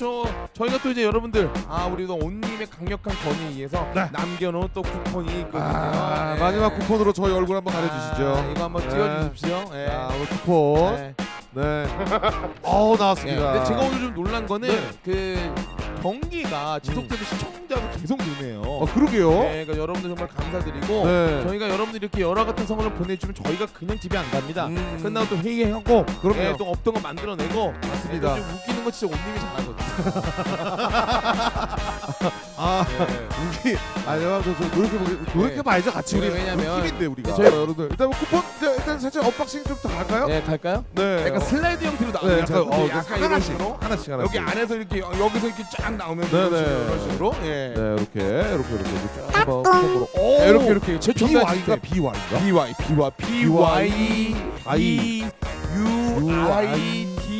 저 저희가 또 이제 여러분들 아 우리도 온님의 강력한 건의에 의해서 네. 남겨놓은 또 쿠폰이 있거든요. 아, 네. 마지막 쿠폰으로 저희 얼굴 한번 가려주시죠. 아, 이거 한번 네. 찍어주십시오. 예. 자, 오늘 쿠폰. 네. 네. 어우 예. 나왔습니다. 근데 제가 오늘 좀 놀란 거는 네. 그 경기가 지속되면 시청자가 계속 늘네요. 어 그러게요. 네, 그러니까 여러분들 정말 감사드리고 네. 저희가 여러분들 이렇게 여러 같은 선물을 보내주면 저희가 그냥 집에 안 갑니다. 음. 끝나고 또 회의하고 그럼요. 예, 또 없던 거 만들어내고 맞습니다. 예, 좀 웃기는 거 진짜 온님이 잘하거든요. 아 네. 우리 아니요 저, 저 노력해 보게 노력해 봐야죠 같이 우리 네, 왜냐면 우리 팀인데 우리가. 저희- 여러분들 일단 뭐 쿠폰 네, 일단 살짝 언박싱 좀더 갈까요? 네, 갈까요? 네. 약간 슬라이드 형태로 네, 나오는 약간, 어, 약간 이런 하나씩 식으로 하나씩 하나씩. 여기 안에서 이렇게 여- 여기서 이렇게 쫙 나오면 네, 이런 네. 식으로, 이런 식으로 예. 네 이렇게 이렇게 이렇게 이렇게 쫙 한번 콤보로. 오 네, 이렇게 이렇게 최첨단 BY가 시스템. BY가. BY BY BY I U I T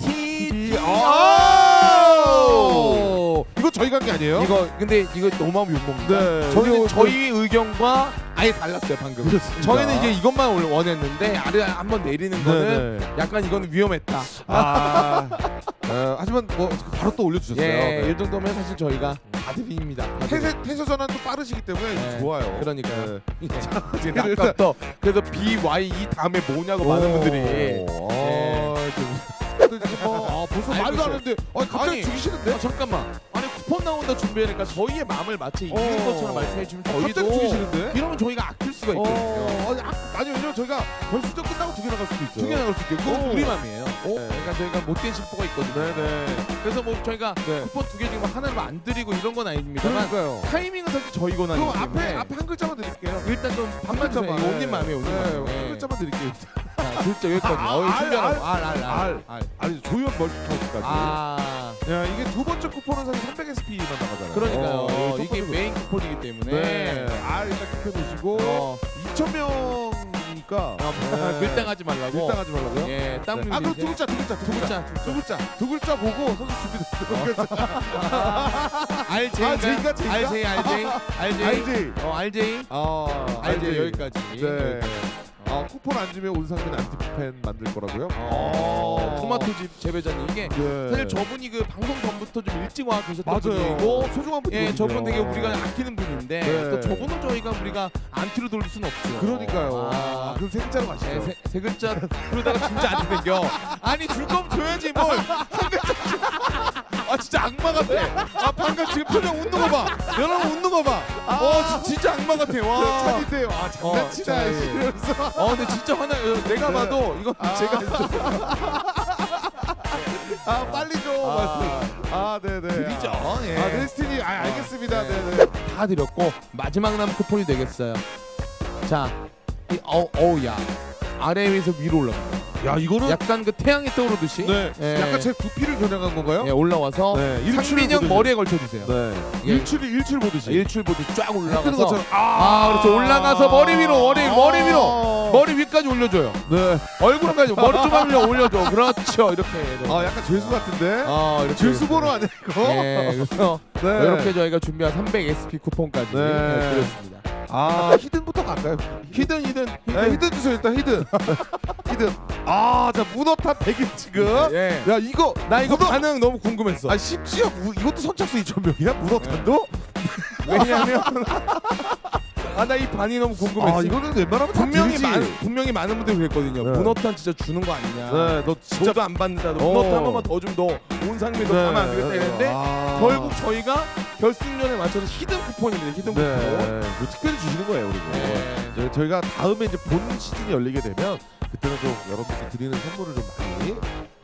T T 오! 이거 저희 관계 아니에요? 이거 근데 이거 너무 하면 욕먹는다. 네. 이거- 저희 의견과 아예 달랐어요 방금. 그렇습니다. 저희는 이제 이것만 원- 원했는데 아래 한번 내리는 거는 네, 네. 약간 이거는 위험했다. 아, 어, 하지만 뭐 바로 또 올려주셨어요. 예, 네. 이 정도면 사실 저희가 다 드립니다. 다 드립니다. 태세 태세 전환도 빠르시기 때문에 네. 좋아요. 그러니까요. 네. 일단- 아까부터 그래서 BY 이 다음에 뭐냐고 많은 분들이 오, 예. 아, 좀- 근데 지금 뭐, 아, 벌써 말도 안. 하는데 아, 갑자기 아니, 죽이시는데? 아, 잠깐만 쿠폰 나온다 준비하니까 저희의 마음을 마치 있는 어. 것처럼 말씀해 주면 갑자기 저희도 죽이시는데? 이러면 저희가 아낄 수가 있거든요. 어, 아니, 아, 아니 왜냐면 저희가 벌수적 끝나고 두 개 나갈 수도 있어요. 두개 나갈 수 있게 그건 오. 우리 맘이에요. 오. 네, 그러니까 저희가 못된 심보가 있거든요. 네네. 그래서 뭐 저희가 네. 쿠폰 두 개 지금 하나를 안 드리고 이런 건 아닙니다만 그러니까요. 타이밍은 사실 저희 권한이기 그럼 때문에 앞에 앞에 한 글자만 드릴게요. 일단 좀 반만 주세요. 이거 온님 마음이에요. 온님 네, 마음. 한 글자만 드릴게요. 자, 글자 여기까지. 아, 어이 알, 준비하라고. 알, 알, 알. 알. 알. 아니 조연 멀티타스까지. 아, 야 이게 두 번째 쿠폰은 사실 300 SP만 나가잖아요. 그러니까요. 어, 이게 조금 메인 쿠폰이기 때문에. 네. 아 일단 놓으시고 어, 2천 명이니까 아, 밀당하지 말라고. 밀당하지 말라고요. 예, 땀 네. 흘리는. 아 그럼 두 글자 두 글자 두두 글자 글자. 두 글자 두 글자 보고 선수 준비됐어요. RJ. 아, J인가, J인가? RJ, RJ, RJ. 알지? 어, RJ. 아 RJ 여기까지. 네. 아 쿠폰 안 주면 온상민 안티팬 만들 거라고요? 어, 토마토집 재배자님 이게 네. 사실 저분이 그 방송 전부터 좀 일찍 와 계셨던 맞아요. 분이고 소중한 분. 예, 저분 되게 우리가 아끼는 분인데 네. 또 저분은 저희가 우리가 안티로 돌릴 수는 없죠. 그러니까요. 아, 아, 그럼 세 글자로 가시죠. 네, 세, 세 글자 그러다가 진짜 안티 생겨. 아니 줄 거면 줘야지 뭘. 한 글자. 아 진짜 악마 같아. 아 방금 지금 표정 웃는 거 봐. 여러분 웃는 거 봐. 어 지- 진짜 악마 같아. 와. 찬인데요. 아 장난치나 어, 저희- 이러면서. 어 근데 진짜 화나. 내가 봐도 이건 아. 제가 아 빨리 줘. 아, 아 네네. 드리죠. 예. 아 넬스틴이 아 알겠습니다. 네. 네네. 다 드렸고 마지막 남은 쿠폰이 되겠어요. 자, 이, 어, 어우 야 아래 위에서 위로 올라간다. 야 이거는 약간 그 태양이 떠오르듯이 네. 예. 약간 제 두피를 겨냥한 건가요? 예, 올라와서 네. 일출을 상민형 보듯이. 머리에 걸쳐주세요. 네. 예. 일출이 일출 보듯이. 일출보드 쫙 뜨는 올라가서 것처럼. 아, 그렇죠. 올라가서 머리 위로, 머리, 머리 위로. 머리 위까지 올려줘요. 네. 얼굴까지 머리 좀 올려 올려줘. 그렇죠. 이렇게. 이렇게. 아 약간 죄수 같은데. 아, 이렇게. 죄수 보러 아니야 이거? 예, 그래서 네. 이렇게 저희가 준비한 300 SP 쿠폰까지 네. 예, 드렸습니다. 아 히든부터 갈까요? 히든 히든 네, 히든 주세요 일단 히든. 히든. 아 자 문어탄 100일 지금. 예. 야 이거 나 이거 문어- 반응 너무 궁금했어. 아 심지어 무, 이것도 선착순 2천 명이야 문어탄도? 왜냐면 아 나 이 반이 너무 궁금했어. 아 이거는 웬만하면 다 분명히 들지. 많은 분명히 많은 분들이 그랬거든요. 네. 문어탄 진짜 주는 거 아니냐. 네, 너 진짜 저도 안 받는다. 너 어. 문어탄 한 번만 더좀더 온상미도 가면 안 되겠다 했는데 아. 결국 저희가 결승전에 맞춰서 히든 쿠폰입니다. 히든 쿠폰. 네, 뭐 특별히 주시는 거예요 그리고. 네. 저희가 다음에 이제 본 시즌이 열리게 되면 그때는 좀 여러분께 드리는 선물을 좀 많이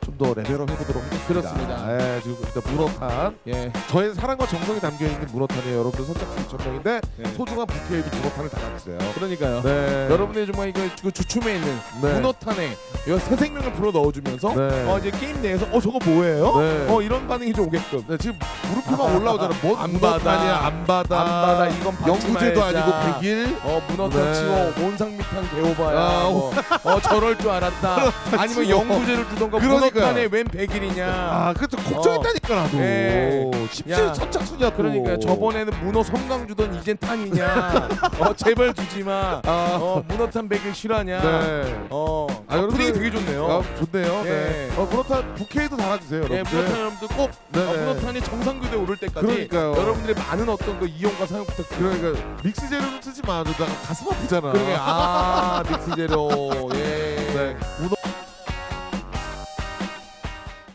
좀 더 레벨업 해보도록 하겠습니다. 그렇습니다. 네, 지금 일단 문어탄 예. 저의 사랑과 정성이 담겨 있는 문어탄이에요. 여러분들 선착순 2천 명인데 네. 소중한 부케에도 문어탄을 달아주세요. 그러니까요. 네, 여러분들 정말 이거 그 주춤에 있는 네. 문어탄에 이거 새 생명을 불어 넣어주면서 네. 어 이제 게임 내에서 어 저거 뭐예요? 네. 어 이런 반응이 좀 오게끔. 네, 지금 무릎표만 올라오잖아. 뭔안 문어탄이야? 안 받아. 안 받아 이건 받지 영구제도 말자. 아니고 100일. 어 문어탄 네. 치워 온상미탄 개오바야 아, 뭐, 어 저럴 줄 알았다 아니면. 영구제를 주던가 그러니 까요. 북한의 웬 백일이냐. 아 그것도 걱정했다니까 나도 네. 야, 선착순이야 또 그러니까 저번에는 문어 섬광 주던 이젠 탄이냐. 어 제발 주지 마. 아, 어 문어탄 백일 실화냐. 네. 어 아, 아, 여러분들- 분위기 되게 좋네요. 아, 좋네요. 네. 예. 어, 문어탄 부케이도 달아주세요, 예, 여러분들. 문어탄 여러분들 꼭 네네. 어, 문어탄이 정상교대 오를 때까지 그러니까요. 여러분들의 많은 어떤 그 이용과 사용 부탁드립니다. 그러니까 믹스 재료는 쓰지 마. 너 가슴 아프잖아. 그러게 아 믹스 재료 예. 네. 문어